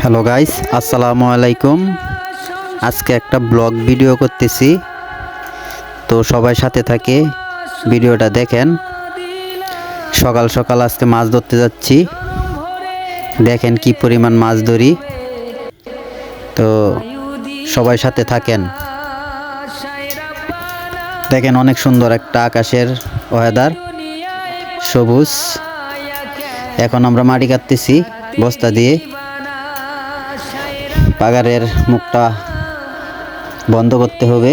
Hello guys আসসালামু আলাইকুম আজকে একটা ব্লগ ভিডিও করতেছি। তো সবাই সাথে থাকে, ভিডিওটা দেখেন। সকাল সকাল আজকে মাছ ধরতে যাচ্ছি। দেখেন কি পরিমাণ মাছ ধরি। তো সবাই সাথে থাকেন। দেখেন অনেক সুন্দর একটা আকাশের ওয়েদার সবুজ। এখন আমরা মাটি কাটতেছি বস্তা দিয়ে। পাগারের মুখটা বন্ধ করতে হবে।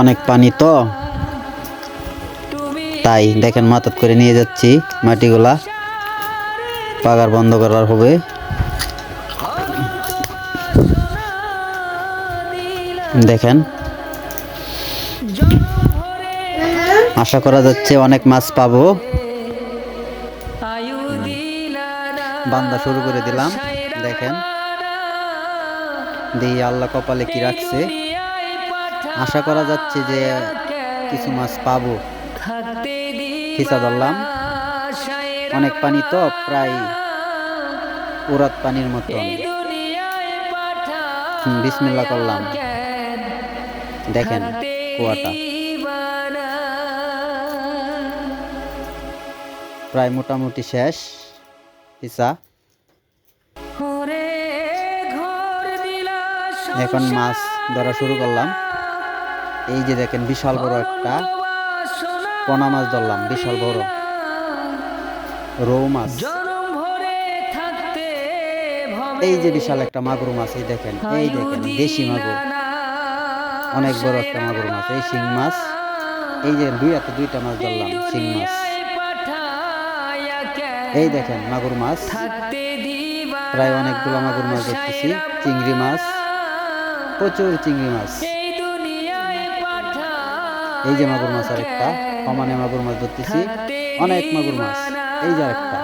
অনেক পানি তো, তাই দেখেন মাথাত করে নিয়ে যাচ্ছি মাটিগুলা। পাগার বন্ধ করার হবে। দেখেন। আশা করা যাচ্ছে অনেক মাছ পাবো। বান্দা শুরু করে দিলাম। দেখেন। দিয়ে আল্লাহ কপালে কি রাখছে? আশা করা যাচ্ছে যে কিছু মাছ পাবো। খিচা ধরলাম অনেক পানি তো প্রায় উরাত পানির মতো হুম, বিসমিল্লাহ করলাম। দেখেন কুয়াটা। প্রায় মোটামুটি শেষ। হিসা এখন মাছ ধরা শুরু করলাম। এই যে দেখেন, বিশাল বড় একটা পোনা মাছ ধরলাম, বিশাল বড়। রৌ মাছ। এই যে বিশাল একটা মাগুর মাছ, এই দেখেন এই দেখেন, দেশি মাগুর। অনেক বড় একটা মাগুর মাছ, এই শিং মাছ। এই যে দুই হাতে দুইটা মাছ ধরলাম, শিং মাছ। এই দেখেন মাগুর মাছ। প্রায় অনেকগুলো মাগুর মাছ দেখতেছি চিংড়ি মাছ। প্রচুর চিংড়ি মাছ। এই যে মাগুর মাছ আর একটা সমানে মাগুর মাছ ধরতেছি। অনেক মাগুর মাছ। এই যে একটা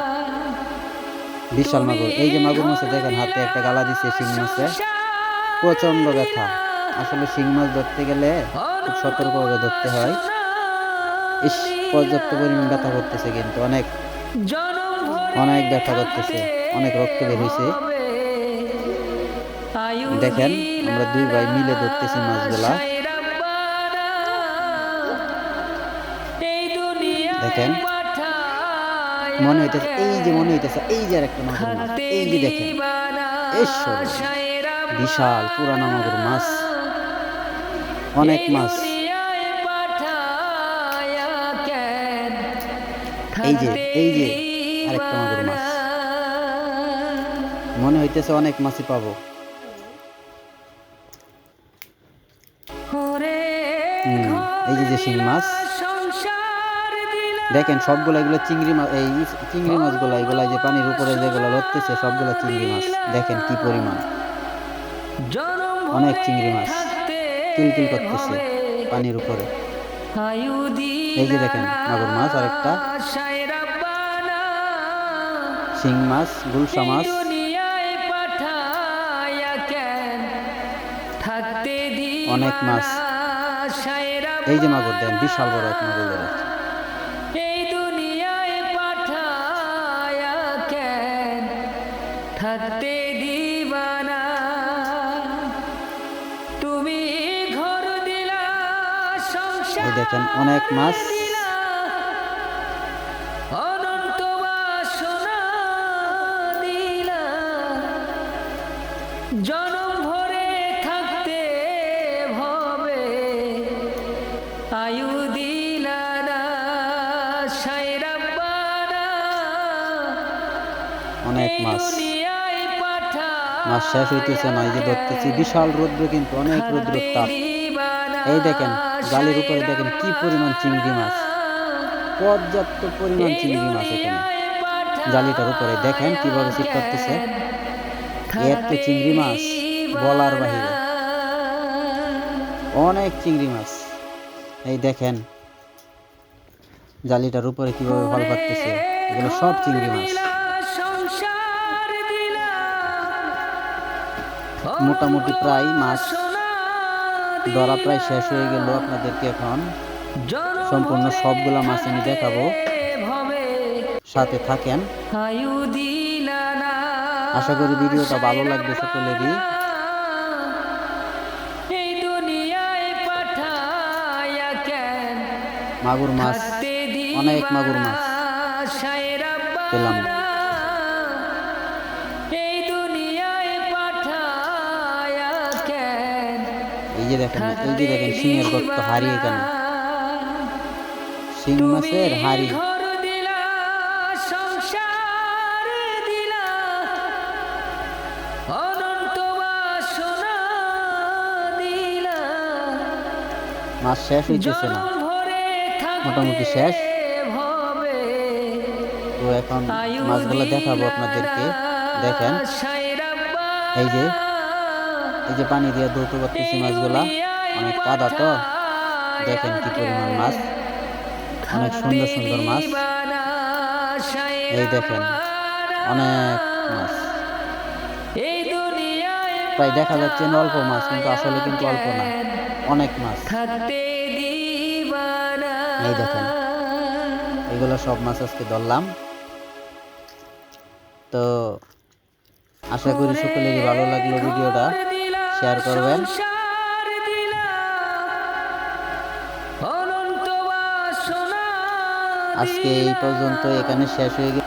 বিশাল মাগুর। এই যে মাগুর মাছে দেখেন হাতে একটা গালা দিছে শিং মাছে। প্রচণ্ড ব্যথা। আসলে শিং মাছ ধরতে গেলে খুব সতর্কভাবে ধরতে হয়। ইস, পর্যাপ্ত পরিমাণ ব্যথা করতেছে কিন্তু অনেক। অনেক ব্যথা করতেছে, অনেক রক্ত বের হয়েছে দেখেন, আমরা দুই ভাই মিলে ধরতেছি মাছগুলা। দেখেন, মনে হইতেছে, এই যে মনে হইতেছে, এই যে একটা মাছ এই যে দেখেন। বিশাল পুরানো মাগুর মাছ। অনেক মাছ। এই যে এই যে আরেকটা মাগুর মাছ। মনে হইতেছে অনেক মাছই পাবো। এই যে যে শিং মাছ। দেখেন সবগুলো এগুলো চিংড়ি মাছ এই চিংড়ি মাছগুলো এগুলো যে পানির উপরে যেগুলো লড়তেছে সবগুলো চিংড়ি মাছ। দেখেন কি পরিমাণ। অনেক চিংড়ি মাছ। কিলকিল করতেছে পানির উপরে। এই যে দেখেন মাগুর মাছ আরেকটা। শিং মাছ গুলশা মাছ। অনেক মাছ। এই যে মাগুর দেন বিশাল বড় এক মাগুর ধরেছে থাকতে দিবানা তুমি ঘর দিলা এই সংসার দেখেন অনেক মাছ। জনম ভরে থাকতে ভবে। আয়ু দিলা না সাইরাব্বানা অনেক মাছ মাছ শেষ হইতেছে না এই যে ধরতেছি। বিশাল রৌদ্র কিন্তু অনেক রৌদ্র তাপ। এই দেখেন জালের উপরে দেখেন কি পরিমাণ চিংড়ি মাছ। পর্যাপ্ত পরিমাণ চিংড়ি মাছ এখানে। জালিটার উপরে দেখেন কীভাবে চিট করতেছে এত চিংড়ি মাছ, বলার বাহিরে। অনেক চিংড়ি মাছ। এই দেখেন, জালিটার উপরে কীভাবে ফল পাচ্ছে এগুলো সব চিংড়ি মাছ। মোটামুটি প্রায় মাছ ধরা প্রায় শেষ হয়ে গেল আপনাদেরকে এখন। সম্পূর্ণ সবগুলা মাছ আমি দেখাবো। সাথে থাকেন আশা করি ভিডিওটা ভালো লাগবে সকলেরই। এই দুনিয়ায় পাঠায়া কেন? মাগুর মাছ অনেক মাগুর মাছ। পেলাম। এই দুনিয়ায় পাঠায়া কেন? এই যে দেখেন এই যে দেখেন শিঙের গর্ত হাড়ি এখানে শিং মাছের হাড়ি। মাছ শেষ হইতেছে না। মোটামুটি শেষ। তো এখন মাছগুলো দেখাবো আপনাদেরকে। দেখেন, এই যে এই যে পানি দিয়ে ধৌত করতেছি মাছগুলা। অনেক কাদা তো। দেখেন কি পরিমাণ মাছ। অনেক সুন্দর সুন্দর মাছ। এই দেখেন, অনেক মাছ। প্রায় দেখা যাচ্ছে অল্প মাছ, কিন্তু আসলে কিন্তু অল্প না। অনেক মাছ। থাকতে এই দেখেন এগুলো সব মাছ আজকে ধরলাম। তো আশা করি সকলেরই ভালো লাগল ভিডিওটা। শেয়ার করবেন। আজকে এই পর্যন্ত এখানে শেষ হয়ে গেছে।